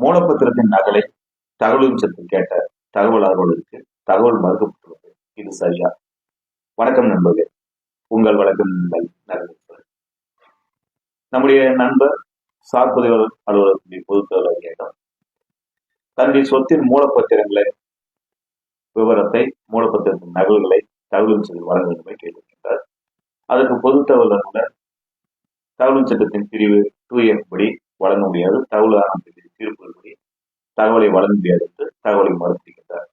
மூலப்பத்திரத்தின் நகலை தகவலும் சத்து கேட்ட தகவல் அலுவலருக்கு தகவல் மறுக்கப்பட்டுள்ளது. இது சரியா? வணக்கம் நண்பர்களே. உங்கள் வழக்கம் உங்கள் நண்பர்கள். நம்முடைய நண்பர் சார் பதிவாளர் அலுவலகத்தின் பொதுத் அதிகாரிடம் தன்னுடைய சொத்தின் மூலப்பத்திரங்களை விவரத்தை மூலப்பத்திரத்தின் நகல்களை தகவல் சத்தில் வழங்க வேண்டும் என்று கேட்டிருக்கின்றார். அதற்கு பொது தகவல் அலுவலர் சட்டத்தின் பிரிவு டூ எஃப் படி வழங்க முடியாது. தகவல் ஆணையத்தின் தீர்ப்புபடி தகவலை வழங்க முடியாது என்று தகவலை மறுத்திருக்கின்றார்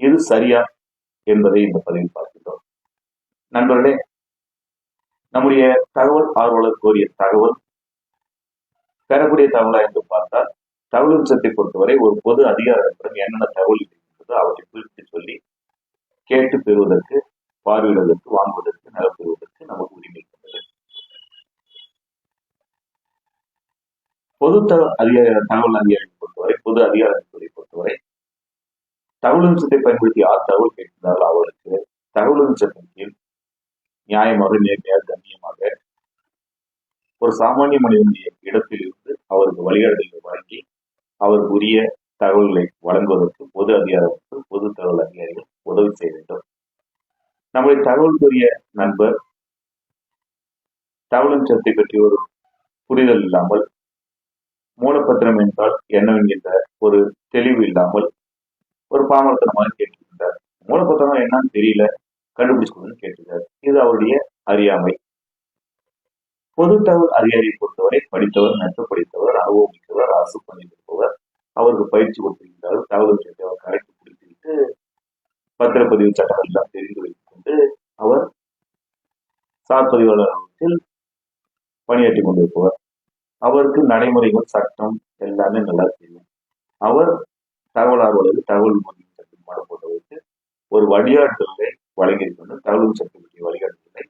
இது சரியா என்பதை இந்த பதிவில் பார்க்கின்றோம் நண்பர்களே நம்முடைய தகவல் ஆர்வலர் கோரிய தகவல் பெறக்கூடிய தகவலா என்று பார்த்தால் தகவல் சத்தை பொறுத்தவரை ஒரு பொது அதிகாரத்துடன் என்னென்ன தகவல் இருக்கின்றதோ அவற்றை குறிப்பிட்டு சொல்லி கேட்டு பெறுவதற்கு பார்வையிடுவதற்கு வாங்குவதற்கு நடப்பெறுவதற்கு நமக்கு உரிமை பொது தகவல் அதிகார தகவல் அதிகாரிகளை பொறுத்தவரை பொது அதிகாரத்துறை பொறுத்தவரை தகவல் சத்தை பயன்படுத்தி யார் தகவல் கேட்கிறார்கள் அவருக்கு தகவல் சத்தின் கீழ் நியாயமாக நேர்மையாக கண்ணியமாக ஒரு சாமானிய மனிதனுடைய இடத்தில் இருந்து அவருக்கு வழிகாட்டுதலை வழங்கி அவருக்கு உரிய தகவல்களை வழங்குவதற்கு பொது அதிகாரத்துக்கு பொது தகவல் அதிகாரிகள் உதவி செய்ய வேண்டும். நம்முடைய தகவலுக்குரிய நண்பர் தகவல் சத்தை பற்றி ஒரு புரிதல் இல்லாமல் பத்திரம் என்றால் என்னவென்கின்ற ஒரு தெளிவு இல்லாமல் ஒரு பாமரத்தனமாக கேட்டிருக்கின்றார் மூலப்பத்திரம் என்னன்னு தெரியல கண்டுபிடிச்சுக்கணும்னு கேட்டிருக்காரு இது அவருடைய அறியாமை. பொது தகவல் அதிகாரியை பொறுத்தவரை படித்தவர் நட்பு படித்தவர் அனுபவம் மிக்கவர் அரசு பண்ணியிருப்பவர் அவருக்கு பயிற்சி கொடுத்திருக்கிறார் தகவல் சென்று அவர் கரைக்கு பிடித்துவிட்டு பத்திரப்பதிவு சட்டங்கள் எல்லாம் தெரிந்து வைத்துக் கொண்டு அவர் சார் பதிவாளர் பணியாற்றி கொண்டிருப்பவர். அவருக்கு நடைமுறைகள் சட்டம் எல்லாமே நல்லா தெரியும். அவர் தகவல் ஆர்வலருக்கு தகவல் மதிப்பு சட்டம் ஒரு வழிகாட்டுதலை வழங்கியிருக்கணும் தகவல் சட்டம் பற்றிய வழிகாட்டுதலை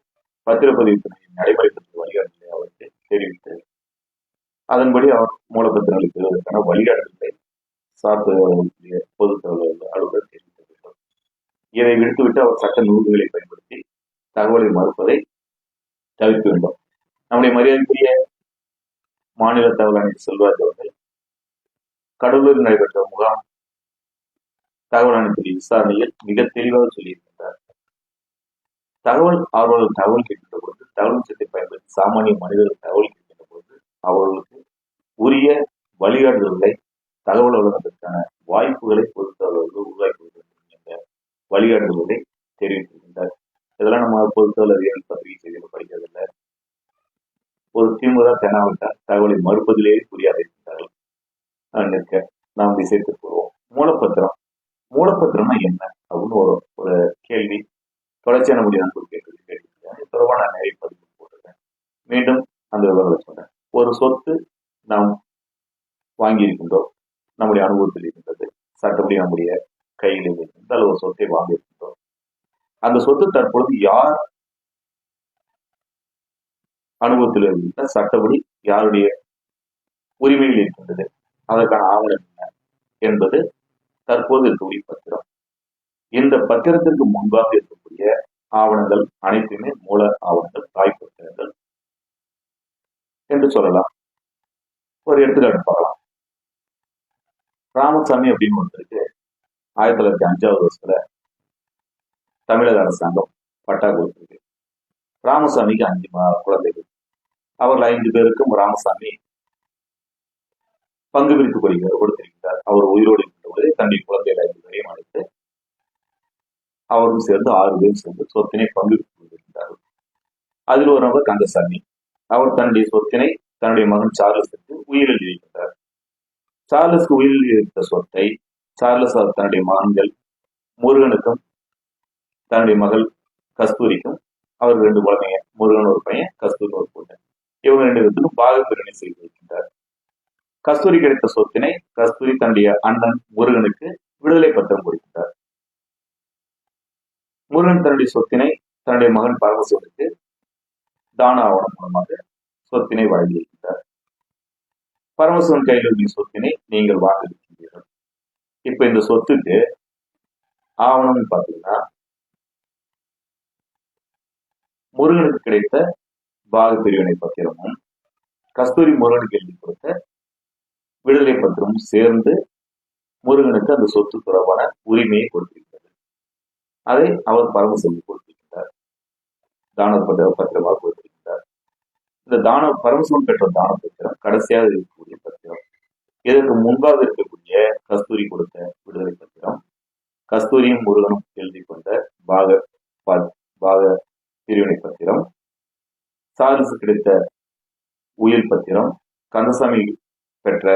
பத்திரப்பதிவு துறையின் நடைமுறை பற்றிய வழிகாட்டுதலை அவருக்கு தெரிவித்து அதன்படி அவர் மூலப்பத்திரங்களை பெறுவதற்கான வழிகாட்டுதலை சார்புடைய பொது தகவல் அலுவலர் தெரிவிக்க வேண்டும் இதை விடுத்துவிட்டு அவர் சட்ட நூல்களை பயன்படுத்தி தகவலை மறுப்பதை தவிர்க்க வேண்டும். நம்முடைய மரியாதைக்குரிய மாநில தகவல் அமைச்சர் அவர்கள் கடலூரில் நடைபெற்ற முகாம் தகவல் ஆணையத்துடைய விசாரணையில் மிக தெளிவாக சொல்லியிருக்கின்றார். தகவல் ஆர்வலர் தகவல் கேட்கின்ற பொழுது தகவல் சட்டத்தை பயன்படுத்தி சாமானிய மனிதர்கள் தகவல் கேட்கின்ற பொழுது அவர்களுக்கு உரிய வழிகாட்டுதல்களை தகவல் வழங்குவதற்கான வாய்ப்புகளை பொறுத்தவர்கள் உருவாக்கி என்ற வழிகாட்டுதல்களை தெரிவித்திருக்கின்றார். இதெல்லாம் நம்ம பொறுத்தவரை பத்திரிகை செய்திகள் படிக்கிறதில்லை. ஒரு திமுக தெனாவிட்டார் தகவலை மறுப்பதிலேயே புரியாத இருக்கின்றார்கள் நிற்க நாம் திசைத்து போவோம். மூலப்பத்திரம். மூலப்பத்திரம்னா என்ன? அப்படின்னு ஒரு ஒரு கேள்வி. தொடர்ச்சியான முடிவு நண்பர் கேட்டு கேட்டிருக்கேன் இது தொடர்பாக நான் நிறைய பதிவு போட்டிருக்கேன். மீண்டும் அந்த விவரங்களை சொன்னேன் ஒரு சொத்து நாம் வாங்கியிருக்கின்றோம் நம்முடைய அனுபவத்தில் இருக்கின்றது சட்டப்படி நம்முடைய கையில் இருந்தால் ஒரு சொத்தை வாங்கியிருக்கின்றோம் அந்த சொத்து தற்பொழுது யார் அனுபவத்தில் இருந்த சட்டப்படி யாருடைய உரிமையில் இருக்கின்றது? அதற்கான ஆவணம் என்ன? என்பது தற்போது இருக்கக்கூடிய பத்திரம். இந்த பத்திரத்திற்கு முன்பாக இருக்கக்கூடிய ஆவணங்கள் அனைத்துமே மூல ஆவணங்கள் தாய் பத்திரங்கள் என்று சொல்லலாம். ஒரு எடுத்துக்காட்டு பார்க்கலாம். ராமசாமி அப்படின்னு ஒருத்தருக்கு ஆயிரத்தி தொள்ளாயிரத்தி அஞ்சாவது வருஷத்துல தமிழக அரசாங்கம் பட்டா கொடுத்திருக்கு. ராமசாமிக்கு அஞ்சு குழந்தைகள். அவர்கள் ஐந்து பேருக்கும் ராமசாமி பங்கு பிரித்து கொடுக்கிறார் கொடுத்திருக்கிறார். அவர் உயிரோடு இருந்தபோது பொழுது தன்னுடைய குழந்தைகள் ஐந்து பேரையும் அழைத்து அவரும் சேர்ந்து ஆறு பேரும் சேர்ந்து சொத்தினை பங்கு பிரித்து அதில் ஒரு நபர் கந்தசாமி. அவர் தன்னுடைய சொத்தினை தன்னுடைய மகன் சார்லஸுக்கு உயிரில் இருக்கின்றார் சார்லஸ்க்கு உயிரில் இருந்த சொத்தை சார்லஸ் தன்னுடைய மகன்கள் முருகனுக்கும் தன்னுடைய மகள் கஸ்தூரிக்கும் அவர் ரெண்டு குழந்தைங்க முருகன் ஒரு பையன் கஸ்தூரி ஒரு பொண்ணு. இவங்க ரெண்டு பேருக்கும் பாகப்பிரணி செய்து வைக்கின்றார். கஸ்தூரி கிடைத்த சொத்தினை கஸ்தூரி தன்னுடைய அண்ணன் முருகனுக்கு விடுதலை பத்திரம் கொடுக்கின்றார். முருகன் தன்னுடைய சொத்தினை தன்னுடைய மகன் பரமசிவனுக்கு தான ஆவணம் மூலமாக சொத்தினை வழங்கியிருக்கின்றார் பரமசிவன் கையில் இருந்த சொத்தினை நீங்கள் வாங்கியிருக்கின்றீர்கள் இப்ப இந்த சொத்துக்கு ஆவணம் பார்த்தீங்கன்னா முருகனுக்கு கிடைத்த பாக பிரிவினை பத்திரமும் கஸ்தூரி முருகனுக்கு எழுதி கொடுத்த விடுதலை பத்திரமும் சேர்ந்து முருகனுக்கு அந்த சொத்து தொடர்பான உரிமையை கொடுத்திருக்கிறது. அதை அவர் பரமசிவன் கொடுத்திருக்கிறார். தான பத்திர பத்திரமாக கொடுத்திருக்கிறார். இந்த தான பரமசிவன் பெற்ற தான பத்திரம் கடைசியாக இருக்கக்கூடிய பத்திரம். இதற்கு முன்பாக இருக்கக்கூடிய கஸ்தூரி கொடுத்த விடுதலை பத்திரம் கஸ்தூரியும் முருகனும் எழுதி கொண்ட பாக பாக பிரிவினை பத்திரம் சார்லஸு கிடைத்த உயில் பத்திரம் கந்தசாமி பெற்ற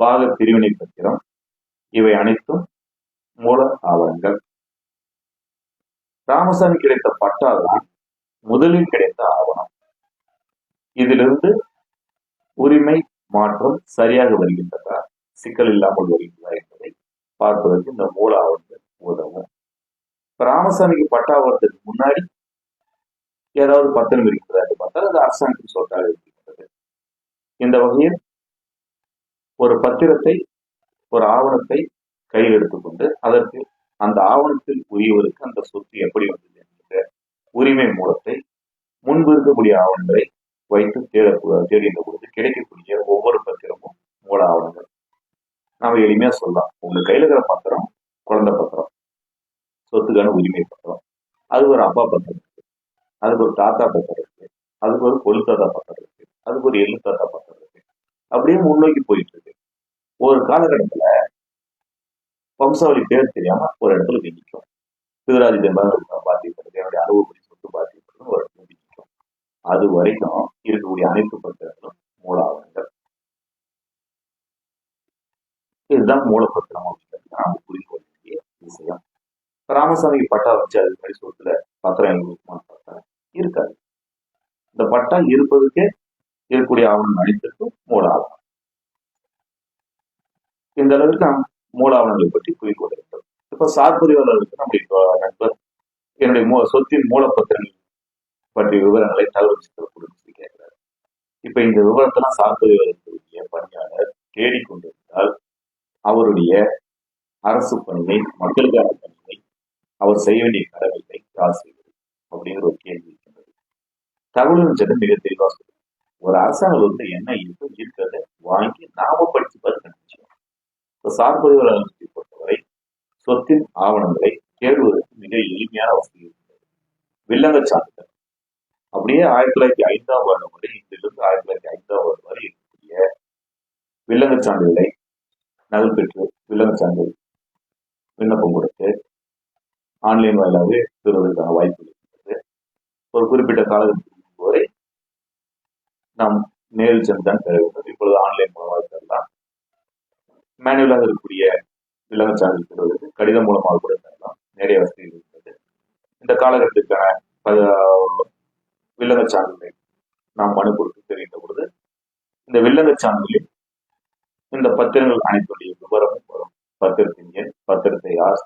பாக பிரிவினை பத்திரம் இவை அனைத்தும் மூல ஆவணங்கள் ராமசாமி கிடைத்த பட்டாதான் முதலில் கிடைத்த ஆவணம். இதிலிருந்து உரிமை மாற்றம் சரியாக வருகின்றதா? சிக்கல் இல்லாமல் வருகின்றதா என்பதை பார்ப்பதற்கு இந்த மூல ஆவணங்கள் உதவும். ராமசாமிக்கு பட்டா முன்னாடி ஏதாவது பத்திரம் இருக்கிறதா என்று பார்த்தால் அது அரசாங்கத்தின் சொத்தாக இருக்கின்றது இந்த வகையில் ஒரு பத்திரத்தை ஒரு ஆவணத்தை கையில் எடுத்துக்கொண்டு அதற்கு அந்த ஆவணத்தில் உரியவருக்கு அந்த சொத்து எப்படி வந்தது என்கிற உரிமை மூலத்தை முன்பு இருக்கக்கூடிய ஆவணங்களை வைத்து தேட தேடுகின்ற பொழுது கிடைக்கக்கூடிய ஒவ்வொரு பத்திரமும் மூல ஆவணங்கள். நாம எளிமையா சொல்லலாம். உங்க கையில இருக்கிற பத்திரம் குழந்தை பத்திரம் சொத்துக்கான உரிமை பத்திரம். அது ஒரு அப்பா பத்திரம். அதுக்கு ஒரு தாத்தா பக்கம் இருக்கு. அதுக்கு ஒரு கொழு தாத்தா இருக்கு. அதுக்கு ஒரு எள்ளு தாத்தா பத்திரம் இருக்கு. அப்படியே முன்னோக்கி போயிட்டு இருக்கு. ஒரு காலகட்டத்துல வம்சாவளி பேர் தெரியாம ஒரு இடத்துல நிற்கும் சிவராஜ் பாத்தியப்படுது என்னுடைய அனுபவப்படி சொத்து பாத்தியப்படுது ஒரு இடத்துல நிற்கும் அது வரைக்கும் இருக்கக்கூடிய அனைத்து பத்திரங்களும் மூலாவணங்கள் இதுதான் மூலப்பத்திரம் அப்படின்னு நாம புரிந்து கொள்ள வேண்டிய விஷயம். ராமசாமிக்கு பட்டா வச்சு அது மாதிரி சொத்துல பத்திரம் இருக்குமான்னு பார்த்தா இருக்காது. இந்த பட்டா இருப்பதுக்கே இருக்கக்கூடிய ஆவணம் அனைத்திற்கும் மூல ஆவணம். இந்த அளவுக்கு நாம் மூல ஆவணங்களை பற்றி புரிந்து இப்ப சார்புரிவாளர்களுக்கு நம்முடைய நண்பர் என்னுடைய மூ சொத்தின் மூலப்பத்திரங்கள் பற்றிய விவரங்களை தகவல் சித்தரக்கூடிய சொல்லி கேட்கிறார். இப்ப இந்த விவரத்தெல்லாம் சார்புரிவாளர்களுடைய பணியாளர் தேடிக்கொண்டிருந்தால் அவருடைய அரசு பணியை மக்களுக்காக அவர் செய்ய வேண்டிய கடமைகளை யார் செய்வது அப்படிங்கிற ஒரு கேள்வி இருக்கின்றது. தகவல் சட்டம் மிக தெளிவாக சொல்லுது. ஒரு அரசாங்கம் வந்து என்ன இருக்கோ இருக்கிறத வாங்கி நாம படிச்சு பார்த்து கண்டுபிடிச்சோம் இப்ப சார்பதிவாளர்களை பொறுத்தவரை சொத்தின் ஆவணங்களை தேடுவதற்கு மிக எளிமையான வசதி இருக்கிறது வில்லங்க சான்றிதழ். அப்படியே ஆயிரத்தி தொள்ளாயிரத்தி ஐந்தாம் வருடம் வரை இன்றிலிருந்து ஆயிரத்தி தொள்ளாயிரத்தி ஐந்தாம் வருடம் வரை இருக்கக்கூடிய வில்லங்க சான்றிதழை நகல் பெற்று வில்லங்க சான்றிதழ் விண்ணப்பம் கொடுத்து ஆன்லைன் வாயிலாகவே பெறுவதற்கான வாய்ப்பு இருக்கிறது ஒரு குறிப்பிட்ட காலகட்டத்திற்கு வரை நாம் நேரில் சென்று தான் பெற வேண்டும். இப்பொழுது ஆன்லைன் மூலமாக பெறலாம் மேனுவலாக இருக்கக்கூடிய வில்லங்க சான்றிதழ் பெறுவதற்கு கடிதம் மூலமாக கூட பெறலாம். நிறைய வசதிகள் இருக்கிறது இந்த காலகட்டத்திற்கான வில்லங்க சான்றிதழை நாம் மனு கொடுத்து தெரிந்த பொழுது இந்த வில்லங்க சான்றிதழில் இந்த பத்திரங்கள் அனைத்துடைய விவரமும் வரும். பத்திரத்தின் எண் பத்திரத்தை யார்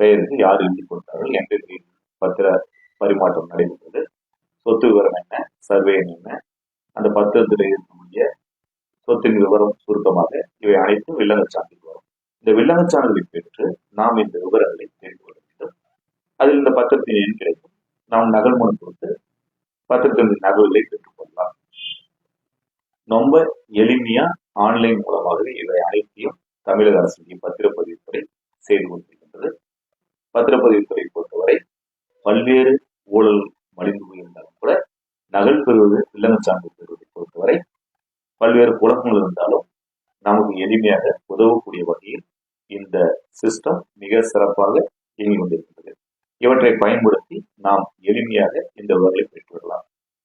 பெயருக்கு யார் எழுதி கொடுத்தார்கள் என்ற தேதி பத்திர பரிமாற்றம் நடைபெற்றது. சொத்து விவரம் என்ன? சர்வே என்ன? அந்த பத்திரத்தில் இருக்கக்கூடிய சொத்தின் விவரம் சுருக்கமாக இவை அனைத்தும் வில்லங்க சான்றிதழ் வரும். இந்த வில்லங்க சான்றிதழை பெற்று நாம் இந்த விவரங்களை தெரிந்து கொள்ள வேண்டும். அதில் இந்த பத்திரத்தின் எண் கிடைக்கும். நாம் நகல் மூலம் கொடுத்து பத்திரத்தின் நகல்களை பெற்றுக்கொள்ளலாம் ரொம்ப எளிமையா ஆன்லைன் மூலமாகவே இவை அனைத்தையும் தமிழக அரசுடைய பத்திரப்பதிவுத்துறை செய்து கொண்டு பத்திரப்பதிவுத்துறை பொறுத்தவரை பல்வேறு ஊழல் மலிந்து போயிருந்தாலும் கூட நகல் பெறுவது வில்லங்க சான்று பெறுவதை பொறுத்தவரை பல்வேறு குழப்பங்கள் இருந்தாலும் நமக்கு எளிமையாக உதவக்கூடிய வகையில் இந்த சிஸ்டம் மிக சிறப்பாக இயங்கி கொண்டிருக்கின்றது. இவற்றை பயன்படுத்தி நாம் எளிமையாக இந்த விவரங்களை பெற்றுவிடலாம்.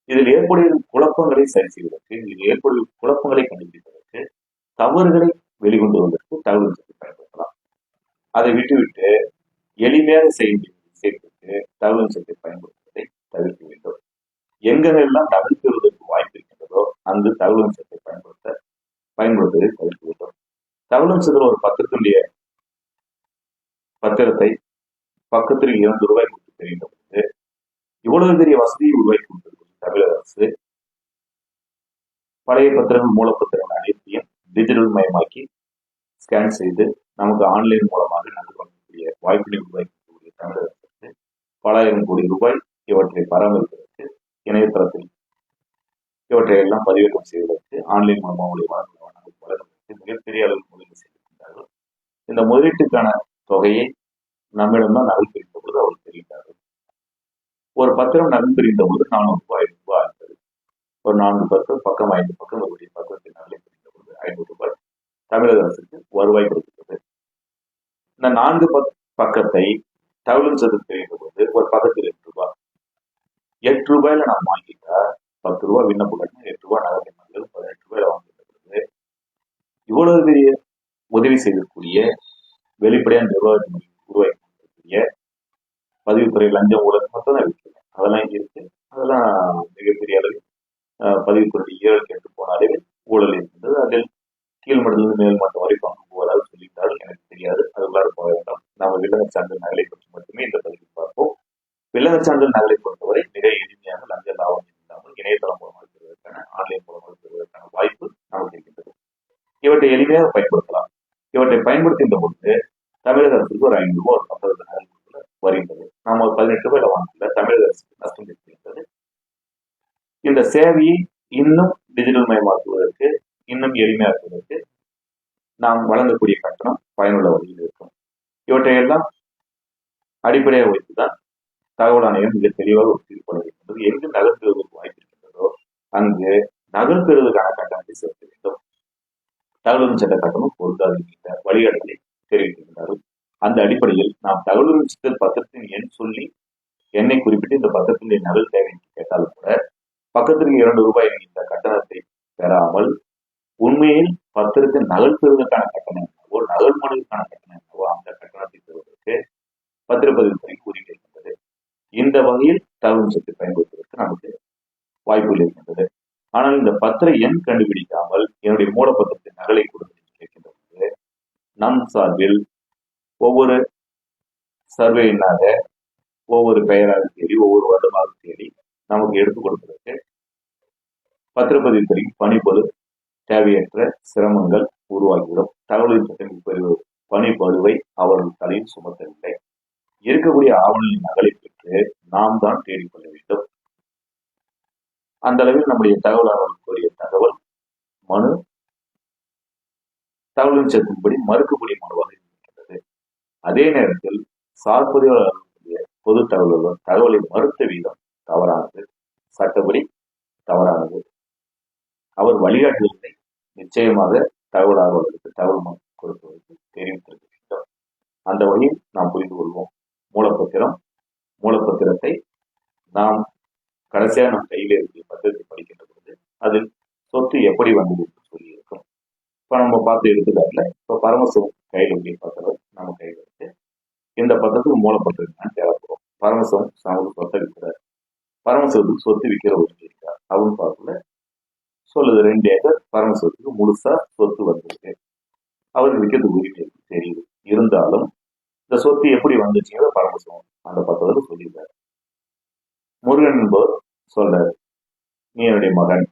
இதில் ஏற்படும் குழப்பங்களை சரி செய்வது இதில் ஏற்படும் குழப்பங்களை கண்டுபிடிப்பதற்கு தவறுகளை வெளிக்கொண்டு வருவதற்கு தகவல் சட்டத்தை பயன்படுத்தலாம் அதை விட்டுவிட்டு எளிமையாக செய்ய தகவல் பயன்படுத்துவதை தவிர்க்க வேண்டும். எங்கெல்லாம் தவிர்க்கிறதுக்கு வாய்ப்பு இருக்கின்றதோ அங்கு தகவல் சட்டத்தை பயன்படுத்த பயன்படுத்துவதை தவிர்க்க வேண்டும். தகவல் சட்டத்தில் ஒரு பத்திரத்தினுடைய பத்திரத்தை பக்கத்தில் இரண்டு ரூபாய் கொடுத்து தெரிந்த பொழுது இவ்வளவு பெரிய வசதியை உருவாக்கி கொண்டிருக்கிறது தமிழக அரசு. பழைய பத்திரங்கள் மூலப்பத்திரங்கள் அனைத்தையும் டிஜிட்டல் மயமாக்கி ஸ்கேன் செய்து நமக்கு ஆன்லைன் மூலமாக நகல் வாங்கக்கூடிய வாய்ப்பினை உருவாக்கி தமிழகத்திற்கு பலாயிரம் கோடி ரூபாய் இவற்றை பராமரிப்பதற்கு இணையதளத்தில் இவற்றை எல்லாம் பதிவேற்றம் செய்வதற்கு ஆன்லைன் மூலமாக உங்களுடைய வழங்க வழங்குவதற்கு பெரிய அளவில் முதலீடு செய்திருக்கின்றார்கள். இந்த முதலீட்டுக்கான தொகையை நம்மிடம்தான் நகல் பிரிந்த பொழுது அவர்கள் தெரிவித்தார்கள் ஒரு பத்திரம் நகல் பிரிந்த போது நானூறு ரூபாய் ஐநூறு ரூபாய் ஆகிறது ஒரு நான்கு பக்கம் பக்கம் ஐந்து பக்கம் ஒரு பக்கத்தில் நகலை பிரிந்த ஐநூறு ரூபாய் தமிழக அரசுக்கு வருவாய் கொடுக்கிறது இந்த நான்கு பக்- பக்கத்தை தகவல் சதுர தெரிந்த போது ஒரு பக்கத்தில் எட்டு ரூபாய் எட்டு ரூபாயில நான் வாங்கிட்டா பத்து ரூபாய் விண்ணப்ப எட்டு ரூபாய் நகை கட்டணங்கள் பதினெட்டு ரூபாயில வாங்கிட்டு இவ்வளவு பெரிய உதவி செய்யக்கூடிய வெளிப்படையான நிர்வாகத்தை உருவாக்கி கொடுக்கக்கூடிய பதிவுத்துறை லஞ்சம் ஊழல் மொத்தம் தான் இருக்கு. அதெல்லாம் இருக்கு. அதெல்லாம் மிகப்பெரிய அளவில் பதிவுத்துறை ஏழு போன அளவில் ஊழல் இருக்கின்றது அதில் கீழ்மட்டத்திலிருந்து மேல் மட்டம் வரை பங்கு போவதாக சொல்லியிருந்தாலும் எனக்கு தெரியாது அதுக்குள்ளார போக வேண்டாம் நாம வில்லங்க சான்றிதழ் நகலை பற்றி மட்டுமே இந்த பதிவில் பார்ப்போம் வில்லங்க நகரை பொறுத்தவரை மிக எளிமையாக லஞ்ச லாபம் இல்லாமல் இணையதளம் மூலமாக பெறுவதற்கான ஆன்லைன் மூலமாக பெறுவதற்கான வாய்ப்பு நமக்கு இருக்கின்றது இவற்றை எளிமையாக பயன்படுத்தலாம். இவற்றை பயன்படுத்துகின்ற பொழுது தமிழக அரசுக்கு ஒரு ஐந்து ரூபாய் ஒரு பத்தொன்பது நகல் வருகின்றது. நாம ஒரு பதினெட்டு ரூபாயில வாங்கல தமிழக அரசுக்கு நஷ்டம் இருக்கின்றது இந்த சேவையை இன்னும் டிஜிட்டல் மயமாக்குவதற்கு இன்னும் எளிமையாக்குவதற்கு நாம் வழங்கக்கூடிய கட்டணம் பயனுள்ள வகையில் இருக்கும். இவற்றையெல்லாம் அடிப்படையாக வைத்துதான் தகவல் ஆணையம் மிக தெளிவாக ஒரு தீர்ப்பு இருக்கின்றது எங்கு நகல் பெறுவதற்கு வாய்ப்பு இருக்கின்றதோ அங்கு நகல் பெறுவதற்கான கட்டணத்தை செலுத்த வேண்டும். தகவல் சட்ட கட்டணம் பொருந்தாது என்கின்ற வழிகாட்டுதலை தெரிவிக்கின்றார்கள் அந்த அடிப்படையில் நாம் தகவல் சிக்கல் பத்திரத்தின் எண் சொல்லி எண்ணை குறிப்பிட்டு இந்த பத்திரத்தினுடைய நகல் தேவை என்று கேட்டாலும் கூட பக்கத்திற்கு இரண்டு ரூபாய் என்கின்ற கட்டணத்தை பெறாமல் உண்மையில் பத்திரத்தின் நகல் பெறுவதற்கான கட்டணம் என்னவோ நகல் மனுவிற்கான கட்டணம் என்னவோ அந்த கட்டணத்தை பெறுவதற்கு பத்திரப்பதிவு துறை கூறியிருக்கின்றது இந்த வகையில் தகவல் சக்தி பயன்படுத்துவதற்கு நமக்கு வாய்ப்புகள் இருக்கின்றது ஆனால் இந்த பத்திர எண் கண்டுபிடிக்காமல் என்னுடைய மூலப்பத்திரத்தின் நகலை கொடுத்து கேட்கின்ற நம் சார்பில் ஒவ்வொரு சர்வே எண்ணாக ஒவ்வொரு பெயராக தேடி ஒவ்வொரு வருடமாக தேடி நமக்கு எடுத்துக் கொடுப்பதற்கு பத்திரப்பதிவு துறை பணிப்பொழு தேவையற்ற சிரமங்கள் உருவாகிவிடும். தகவலின் சட்டம் பணி பணிப்பழுவை அவர்கள் தலையில் சுமத்தவில்லை. இருக்கக்கூடிய ஆவணங்களின் நகலை பெற்று நாம் தான் தேடிக்கொள்ள வேண்டும். அந்த அளவில் நம்முடைய தகவல் ஆவணம் கோரிய தகவல் மனு தகவலின் சேர்க்கும்படி மறுக்கும்படி மனுவாக இருக்கின்றது. அதே நேரத்தில் சார்பதிவாளர்களுடைய பொது தகவல்கள் தகவலை மறுத்த வீதம் தவறானது சட்டப்படி தவறானது. அவர் வழிகாட்டுவதை நிச்சயமாக தகவலாளர்களுக்கு தகவல் மனு கொடுப்பதற்கு தெரிவித்திருக்க வேண்டும் அந்த வகையில் நாம் புரிந்து கொள்வோம் மூலப்பத்திரம் மூலப்பத்திரத்தை நாம் கடைசியாக நம்ம கையில் இருக்கிற பத்திரத்தை படிக்கின்ற பொழுது அதில் சொத்து எப்படி வந்தது சொல்லியிருக்கோம் சொல்லியிருக்கும். இப்போ நம்ம பார்த்து எடுத்துக்காட்டில் இப்போ பரமசிவம் கையில் உடைய பத்திரம் நம்ம கையில் இருக்கு. இந்த பத்திரத்துக்கு மூலப்பத்திரம் தான் தேவைப்படும் பரமசிவம் நமக்கு சொத்தை விற்கிறார் பரமசிவத்துக்கு சொத்து விற்கிற ஒரு இருக்கார். அவன் பார்க்கல. சொல்லுது ரெண்டு ஏக்கர் பரமசிவத்துக்கு முழுசா சொத்து வந்திருக்கு. அவருக்கு விற்கிறதுக்கு உரிமை இருக்கு தெரியுது. இருந்தாலும் இந்த சொத்து எப்படி வந்துச்சுங்கிறத பரமசிவம் அந்த பத்திரத்தில் சொல்லியிருக்காரு. முருகன் என்பவர் சொல்றாரு நீ என்னுடைய மகன்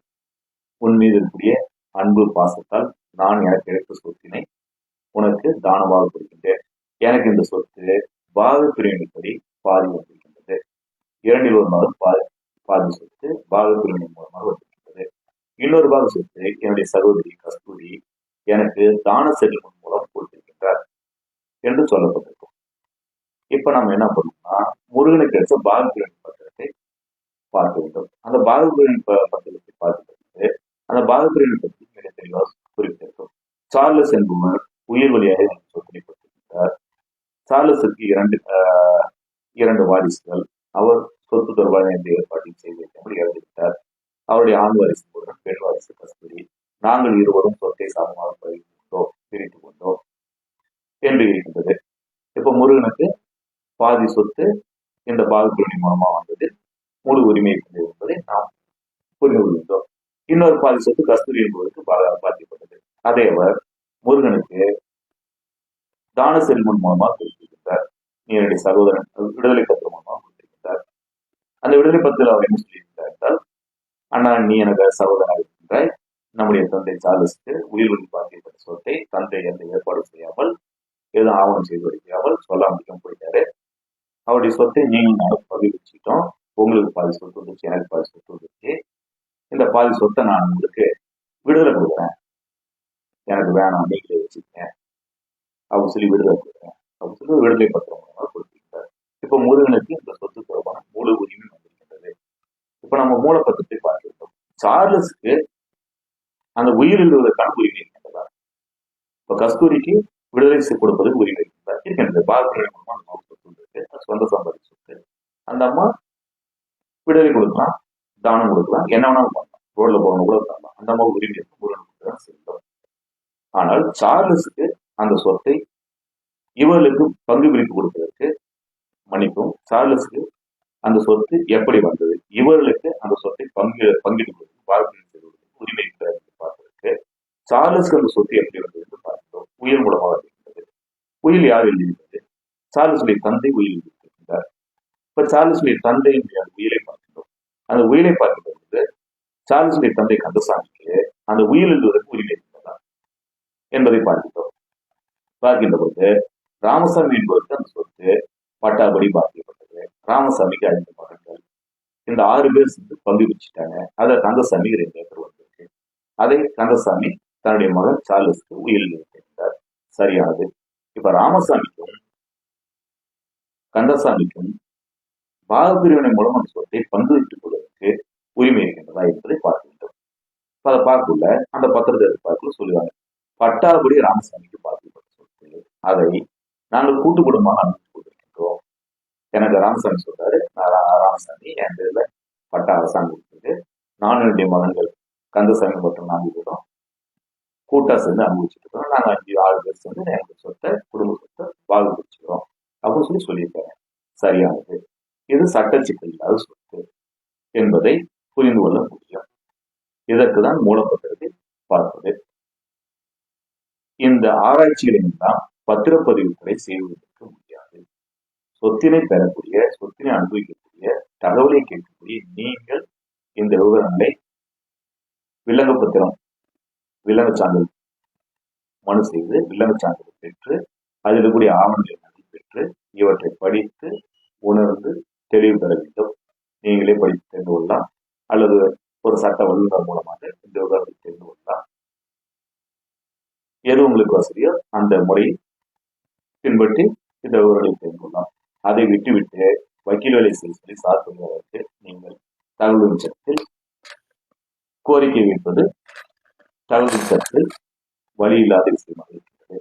உன் மீது இருக்கக்கூடிய அன்பு பாசத்தால் நான் எனக்கு எடுத்த சொத்தினை உனக்கு தானமாக கொடுக்கின்றேன். எனக்கு இந்த சொத்து பாகு பிரிவினைப்படி பாதி வந்திருக்கின்றது. இரண்டில் ஒரு மகன் பாதி பாதி சொத்து பாகு பிரிவினை மூலமாக வந்திருக்கின்றது. இன்னொரு பாகு சொத்து என்னுடைய சகோதரி கஸ்தூரி எனக்கு தான செல்வம் மூலம் கொடுத்திருக்கின்றார் என்று சொல்லப்பட்டிருக்கும். இப்ப நம்ம என்ன பண்ணோம்னா முருகனுக்கு எடுத்த பாகு பிரிவினை பார்க்க வேண்டும். அந்த பாக ப- பத்திரத்தை பார்க்கிறது அந்த பாக பற்றி மிக தெளிவாக குறிப்பிட்டிருக்கும். சார்லஸ் என்பவர் உயிர் வழியாக எனக்கு சொத்தினை சார்லஸுக்கு இரண்டு இரண்டு வாரிசுகள். அவர் சொத்து தொடர்பான எந்த ஏற்பாட்டையும் செய்து வைக்காமல் இறந்துவிட்டார் அவருடைய ஆண் வாரிசு மூலம் பெண் வாரிசு கஸ்தூரி. நாங்கள் இருவரும் சொத்தை சாதமாக பகிர்ந்து கொண்டோம் பிரித்து கொண்டோம் என்று இருக்கின்றது. இப்ப முருகனுக்கு பாதி சொத்து இந்த பாகப்பிரிவினை மூலமா வந்தது. முழு உரிமை கொண்டது என்பதை நாம் புரிந்து கொள்கின்றோம். இன்னொரு பாதி சொத்து கஸ்தூரி என்பவருக்கு பாதிக்கப்பட்டது அதே அவர் முருகனுக்கு தான செல்வன் மூலமாக கொடுத்திருக்கின்றார். நேரடி சகோதரன் விடுதலை பத்திரம் மூலமாக கொடுத்திருக்கின்றார். அந்த விடுதலை பத்திரம் அவர் என்ன சொல்லியிருக்கிறார் என்றால் அண்ணா நீ எனக்கு சகோதரனாக இருக்கின்றாய். நம்முடைய தந்தை சார்லஸுக்கு உயிர் வழி பாதிக்கப்பட்ட சொத்தை தந்தை எந்த ஏற்பாடு செய்யாமல் எதுவும் ஆவணம் செய்து வைக்காமல் சொல்லாமல் போயிட்டாரு. அவருடைய சொத்தை நீங்களும் நானும் பகிர்ந்து உங்களுக்கு பாதி சொத்து வந்துச்சு எனக்கு பாதி சொத்து வந்துச்சு இந்த பாதி சொத்தை நான் உங்களுக்கு விடுதலை கொடுக்குறேன். எனக்கு வேணாம் நீங்களே வச்சுக்கங்க. அவங்க சொல்லி விடுதலை கொடுக்குறேன். அப்படின்னு சொல்லி விடுதலை பத்திரம் மூலமாக கொடுத்திருக்காரு இப்போ முருகனுக்கு இந்த சொத்து தொடர்பான முழு உரிமை வந்திருக்கின்றது இப்போ நம்ம மூலப்பத்திரத்தை பார்த்துருக்கோம். சார்லஸுக்கு அந்த உயிர் எழுதுவதற்கான உரிமை இருக்கின்றதா? இப்போ கஸ்தூரிக்கு விடுதலை கொடுப்பதற்கு உரிமை இருக்கின்றதா? இருக்கின்றது பாகப்பிரிவினை மூலமா அந்த அம்மாவுக்கு சொத்து இருக்கு அது சொந்த சம்பாதி சொத்து அந்த அம்மா விடுதலை கொடுக்கலாம். தானம் கொடுக்கலாம். என்ன வேணாலும் பண்ணலாம் ரோட்ல போகணும் கூட பண்ணலாம் அந்த மாதிரி உரிமை இருக்கும். முருகனுக்கு தான் செல்லும் ஆனால் சார்லஸுக்கு அந்த சொத்தை இவர்களுக்கு பங்கு பிரிப்பு கொடுப்பதற்கு மன்னிப்பும் சார்லஸுக்கு அந்த சொத்து எப்படி வந்தது? இவர்களுக்கு அந்த சொத்தை பங்கு பங்கிட்டு கொடுத்து வாழ்க்கை செய்வதற்கு உரிமை என்று பார்ப்பதற்கு சார்லஸுக்கு அந்த சொத்து எப்படி வந்தது என்று பார்க்கிறோம். உயிர் மூலமாக வருகின்றது உயில் யார் எழுதியிருந்தது? சார்லஸுடைய தந்தை உயிர் எழுதியிருக்கின்றார் இப்ப சார்லஸுடைய தந்தை என்ற அந்த உயிலை பார்க்கிறோம் அந்த உயிலை பொழுது சார்லஸுடைய தந்தை கந்தசாமிக்கு அந்த உயில் எழுதுவதற்கு உரிமை இருந்ததா என்பதை பார்க்கிறோம். பார்க்கின்ற பொழுது ராமசாமி என்பவருக்கு அந்த சொத்து பட்டாபடி பாதிக்கப்பட்டது ராமசாமிக்கு ஐந்து மகன்கள். இந்த ஆறு பேர் சேர்ந்து பங்கு வச்சுட்டாங்க அதை கந்தசாமி ரெண்டு ஏக்கர் வந்திருக்கு. அதை கந்தசாமி தன்னுடைய மகன் சார்லஸ்க்கு உயிரில் வைத்திருந்தார் சரியானது. இப்ப ராமசாமிக்கும் கந்தசாமிக்கும் பாகப்பிரிவினை மூலம் அந்த சொத்தை பங்கு வைத்துக் கொள்வதற்கு உரிமை இருக்கின்றதா என்பதை பார்க்க வேண்டும். அதை பார்க்கல அந்த பத்திரத்தை பார்க்கல சொல்லுவாங்க. பட்டாபடி ராமசாமிக்கு பாதிக்கப்பட்ட சொத்து அதை நாங்கள் கூட்டு குடும்பமாக அனுப்பி கொண்டிருக்கின்றோம். எனக்கு ராமசாமி சொல்றாரு. நான் ராமசாமி என் பேர்ல பட்டா அரசாங்கம் கொடுத்தது நான் என்னுடைய மகன்கள் கந்தசாமி மற்றும் நாங்கள் கூட கூட்டா சேர்ந்து அனுபவிச்சுட்டு இருக்கோம். நாங்கள் அஞ்சு ஆறு பேர் சேர்ந்து எங்களுக்கு சொத்தை குடும்ப சொத்தை வாழ்வு அப்படின்னு சொல்லி சொல்லியிருக்காங்க. சரியானது. இது சட்ட சிக்கல் இல்லாத சொத்து என்பதை புரிந்து கொள்ள முடியும். இதற்கு தான் மூலப்பத்திரத்தை பார்ப்பது. இந்த ஆராய்ச்சிகளின் எல்லாம் பத்திரப்பதிவுகளை செய்வதற்கு முடியாது. சொத்தினை பெறக்கூடிய சொத்தினை அனுபவிக்கக்கூடிய தகவலை கேட்கக்கூடிய நீங்கள் இந்த விவரங்களை விலங்கு பத்திரம் விலங்கு சான்றிதழ் மனு செய்து விலங்கு சான்றிதழ் பெற்று அதில் கூடிய ஆவணங்களை பெற்று இவற்றை படித்து உணர்ந்து தெளிவு பெற வேண்டும். நீங்களே படித்து தெரிந்து கொள்ளலாம். அல்லது ஒரு சட்ட வல்லுநர் மூலமாக இந்த விவரத்தை தெரிந்து கொள்ளலாம். எது உங்களுக்கு வசதியோ அந்த முறையை பின்பற்றி இந்த விவரங்களை தெரிந்து கொள்ளலாம். அதை விட்டுவிட்டு வக்கீல் வேலை செய்ய சொல்லி சாத்துவதற்கு நீங்கள் தகவல் சட்டத்தில் கோரிக்கை வைப்பது தகவல் சட்டத்தில் வழி இல்லாத விஷயமாக இருக்கிறது.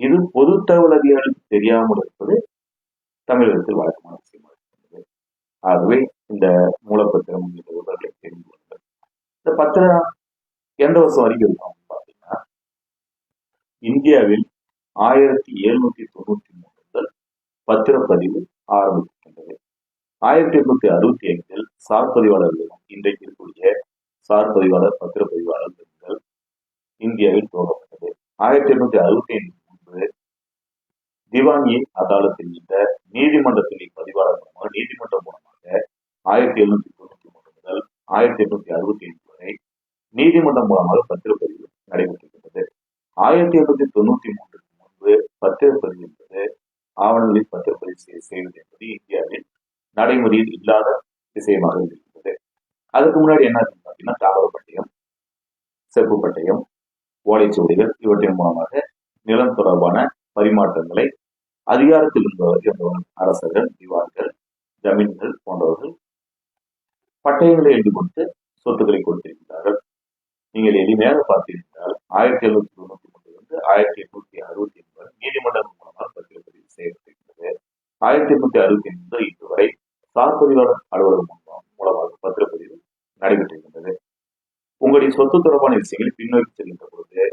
இது பொது தகவல் அதிகாரிகளுக்கு தெரியாமல் இருப்பது தமிழகத்தில் வழக்கமான விஷயமாக ஆகவே இந்த மூலப்பத்திரம் இந்த விவரங்களை தெரிந்து கொள்ளுங்கள். இந்த பத்திரம் எந்த வருஷம் வரைக்கும் இருக்கும் பார்த்தீங்கன்னா இந்தியாவில் ஆயிரத்தி எழுநூத்தி தொண்ணூத்தி மூணு முதல் பத்திரப்பதிவு ஆரம்பிக்கின்றது ஆயிரத்தி எட்நூத்தி அறுபத்தி ஐந்தில் சார் பதிவாளர்களும் இன்றைக்கு இருக்கக்கூடிய சார் பதிவாளர் பத்திரப்பதிவாளர்கள் இந்தியாவில் துவங்கப்பட்டது. ஆயிரத்தி எட்நூத்தி அறுபத்தி ஐந்து முன்பு திவானியை அதாலத்தில் என்கின்ற நீதிமன்றத்தில் பதிவாளர் மூலமாக நீதிமன்றம் மூலமாக ஆயிரத்தி எழுநூத்தி தொண்ணூத்தி மூன்று முதல் ஆயிரத்தி எட்நூத்தி அறுபத்தி ஐந்து வரை நீதிமன்றம் மூலமாக பத்திரப்பதிவு நடைபெற்றிருக்கிறது ஆயிரத்தி எட்நூத்தி தொண்ணூத்தி மூன்றுக்கு முன்பு பத்திரப்பதிவு என்பது ஆவணங்களில் பத்திரப்பதிவு செய்வது என்பது இந்தியாவில் நடைமுறையில் இல்லாத விஷயமாக இருக்கின்றது. அதுக்கு முன்னாடி என்ன இருக்குன்னு பார்த்தீங்கன்னா தாவர பட்டயம் செப்பு பட்டயம் ஓலைச்சுவடிகள் இவற்றின் மூலமாக நிலம் தொடர்பான பரிமாற்றங்களை அதிகாரத்தில் இருந்தவர் இருந்தவர் அரசர்கள் திவார்கள் ஜமீன்கள் போன்றவர்கள் பட்டயங்களை எழுதி கொடுத்து சொத்துக்களை கொடுத்திருக்கிறார்கள். நீங்கள் எளிமையாக பார்த்தீர்கள் ஆயிரத்தி எழுநூத்தி தொண்ணூத்தி மூன்றிலிருந்து ஆயிரத்தி எட்நூத்தி அறுபத்தி ஒன்பது நீதிமன்றம் மூலமாக பத்திரப்பதிவு செய்யப்பட்டிருக்கிறது. ஆயிரத்தி எட்நூத்தி அறுபத்தி ஒன்பது இதுவரை இன்று வரை அலுவலகம் மூலம் மூலமாக பத்திரப்பதிவு நடைபெற்றிருக்கின்றது. உங்களுடைய சொத்து தொடர்பான விஷயங்களை பின்னோக்கி செல்கின்ற பொழுது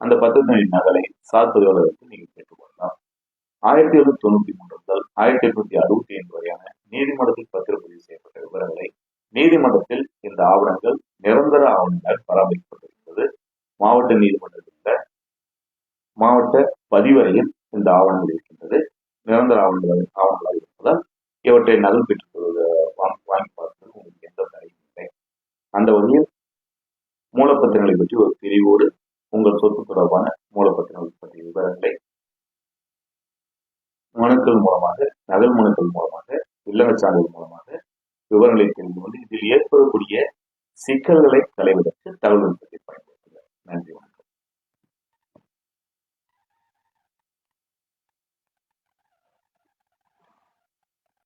அந்த பத்திரத்தின் நகலை சார்பதிவாளருக்கு நீங்கள் பெற்றுக்கொள்ளலாம் ஆயிரத்தி எழுநூத்தி தொண்ணூத்தி மூன்று முதல் ஆயிரத்தி எட்நூத்தி அறுபத்தி ஐந்து வரையான நீதிமன்றத்தில் பத்திரப்பதிவு செய்யப்பட்ட விவரங்களை நீதிமன்றத்தில் இந்த ஆவணங்கள் நிரந்தர ஆவணங்களால் பராமரிக்கப்பட்டிருக்கிறது. மாவட்ட நீதிமன்ற மாவட்ட பதிவறையில் இந்த ஆவணங்கள் இருக்கின்றது. நிரந்தர ஆவணங்கள் ஆவணங்களாக இருப்பதால் இவற்றை நகல் பெற்றுக் வாங்கி வாங்கி பார்ப்பது உங்களுக்கு எந்த தடையும் இல்லை. அந்த வகையில் மூலப்பத்திரங்களை பற்றி ஒரு பிரிவோடு உங்கள் சொத்து தொடர்பான மூலப்பத்திரங்கள் பற்றிய விவரங்களை மனுக்கள் மூலமாக நகல் மனுக்கள் மூலமாக இல்லங்கச் சான்றிதழ் மூலமாக விவரங்களை தெரிந்து கொண்டு இதில் ஏற்படக்கூடிய சிக்கல்களை